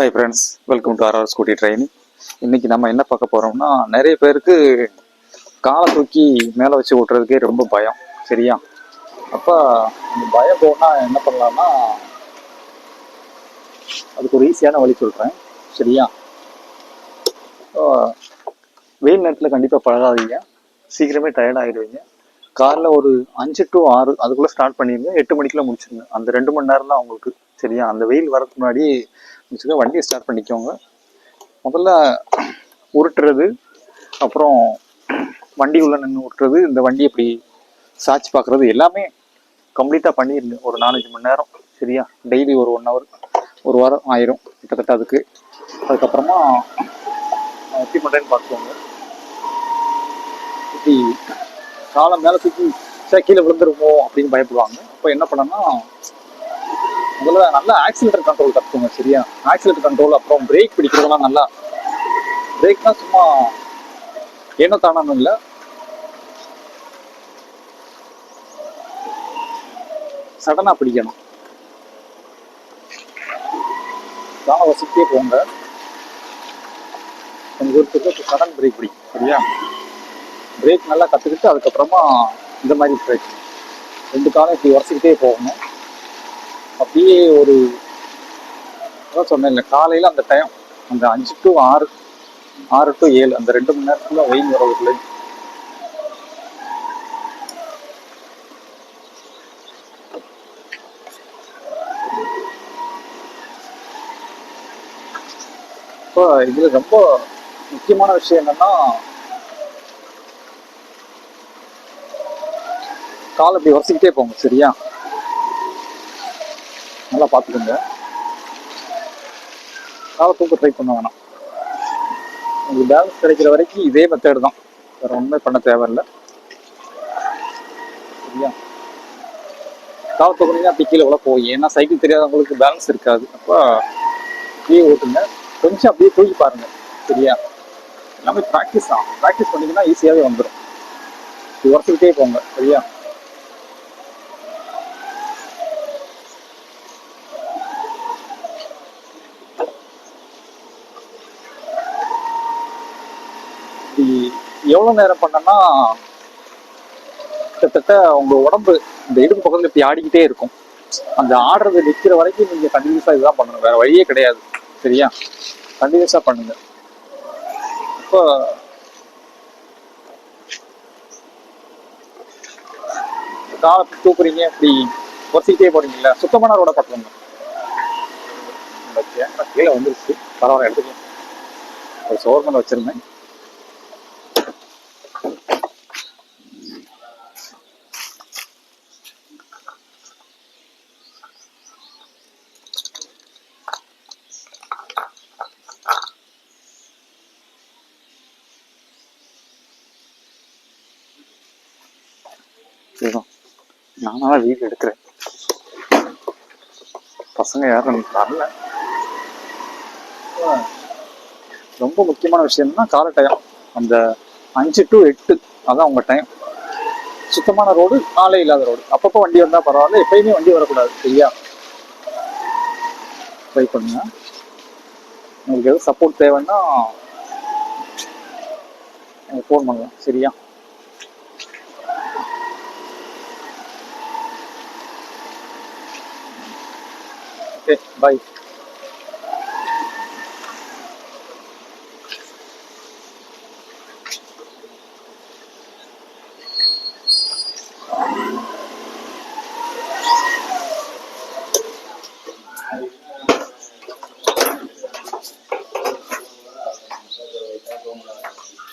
Hi friends welcome to RR scooty training இன்னைக்கு நம்ம என்ன பார்க்க போறோம்னா நிறைய பேருக்கு காலை தூக்கி மேலே வச்சு ஓட்டுறதுக்கே ரொம்ப பயம் சரியா? அப்போ அந்த பயம் போனால் என்ன பண்ணலாம்னா அதுக்கு ஒரு ஈஸியான வழி சொல்கிறேன் சரியா? வெயில் நேரத்தில் கண்டிப்பாக பழகாதீங்க. சீக்கிரமே டயர்ட் ஆகிடுவீங்க காலைல ஒரு அஞ்சு டு ஆறு அதுக்குள்ளே ஸ்டார்ட் பண்ணிடுங்க எட்டு மணிக்கெலாம் முடிச்சிருங்க. அந்த ரெண்டு மணி நேரம் தான் உங்களுக்கு சரியா? அந்த வெயில் வரதுக்கு முன்னாடி வண்டியை ஸ்டார்ட் பண்ணிக்கோங்க. முதல்ல உருட்டுறது அப்புறம் வண்டி உள்ள நின்று விட்டுறது இந்த வண்டி இப்படி சாட்சி பார்க்குறது எல்லாமே கம்ப்ளீட்டாக பண்ணியிருந்தேன் ஒரு நாலஞ்சு மணி நேரம் சரியா? டெய்லி ஒரு ஒன் ஹவர் ஒரு வாரம் ஆயிரும் கிட்டத்தட்ட அதுக்கு. அதுக்கப்புறமா எப்படி பண்ணுறேன்னு பார்த்துக்கோங்க. இப்படி காலம் மேலே தூக்கி சே கீழே விழுந்துருமோ அப்படின்னு பயப்படுவாங்க. அப்போ என்ன பண்ணேன்னா முதல்ல நல்லா ஆக்சிலேட்டர் கண்ட்ரோல் கற்றுக்கோங்க சரியா? ஆக்சிலேட்டர் கண்ட்ரோல் அப்புறம் பிரேக் பிடிக்கிறதுலாம் நல்லா. பிரேக்னா சும்மா என்ன தானும் இல்லை. சடனாக பிடிக்கணும். தான வசதியே போங்க. கொஞ்சம் தூரத்துக்கு சடன் பிரேக் பிடிக்கும் சரியா? பிரேக் நல்லா கற்றுக்கிட்டு அதுக்கப்புறமா இந்த மாதிரி பிரேக் ரெண்டு காலம் இப்படி உரைச்சிக்கிட்டே போகணும். அப்படியே ஒரு அதான் சொன்னேன் காலையில் அந்த டைம் அந்த அஞ்சு டு ஆறு ஆறு டு ஏழு அந்த ரெண்டு மணி நேரத்துல வெயில் வரவுக்குள்ள இப்போ இதுல ரொம்ப முக்கியமான விஷயம் என்னன்னா கால் அப்படி உரசிக்கிட்டே போங்க சரியா? நல்லா பார்த்துக்கோங்க. நல்லா தூக்க ட்ரை பண்ண வேணாம். உங்களுக்கு பேலன்ஸ் கிடைக்கிற வரைக்கும் இதே மெத்தேடு தான். வேற ஒன்றுமே பண்ண தேவையில்லை. சரியா? காலை தூக்குனீங்கன்னா அப்படி கீழே உள்ள போய் ஏன்னா சைக்கிள் தெரியாதவங்களுக்கு பேலன்ஸ் இருக்காது. அப்போ அப்படியே ஓட்டுங்க. கொஞ்சம் அப்படியே தூக்கி பாருங்க. சரியா? எல்லாமே ப்ராக்டிஸ் தான். ப்ராக்டிஸ் பண்ணீங்கன்னா ஈஸியாகவே வந்துடும் இது உரசிக்கிட்டே போங்க. சரியா இப்படி எவ்வளோ நேரம் பண்ணனா கிட்டத்தட்ட உங்க உடம்பு இந்த இடுப்பு பக்கத்தில் இப்படி ஆடிக்கிட்டே இருக்கும். அந்த ஆடுறது நிற்கிற வரைக்கும் நீங்க கண்டினியூஸாக இதுதான் பண்ணணும். வேற வழியே கிடையாது. சரியா? கண்டினியூஸா பண்ணுங்க. இப்போ காலை தூக்குறீங்க இப்படி ஒசிக்கிட்டே போறீங்கல்ல? சுத்தமான ரோட பார்க்கணும் கீழே வந்துருச்சு. பரவாயில்ல எடுத்துக்கலாம். ஒரு சோர்மன் வச்சிருந்தேன். இதுதான். நானா வீடு எடுக்கிறேன். பசங்க யாரும் வரல. ரொம்ப முக்கியமான விஷயம்னா கால டைம் அந்த அஞ்சு டு எட்டு அதான் உங்க டைம் சுத்தமான ரோடு ஆளே இல்லாத ரோடு அப்பப்போ வண்டி வந்தா பரவாயில்ல எப்பயுமே வண்டி வரக்கூடாது சரியா? ட்ரை பண்ணுங்க. உங்களுக்கு எதுவும் சப்போர்ட் தேவைன்னா எனக்கு ஃபோன் பண்ணலாம் சரியா? Ok, bye. Thank you.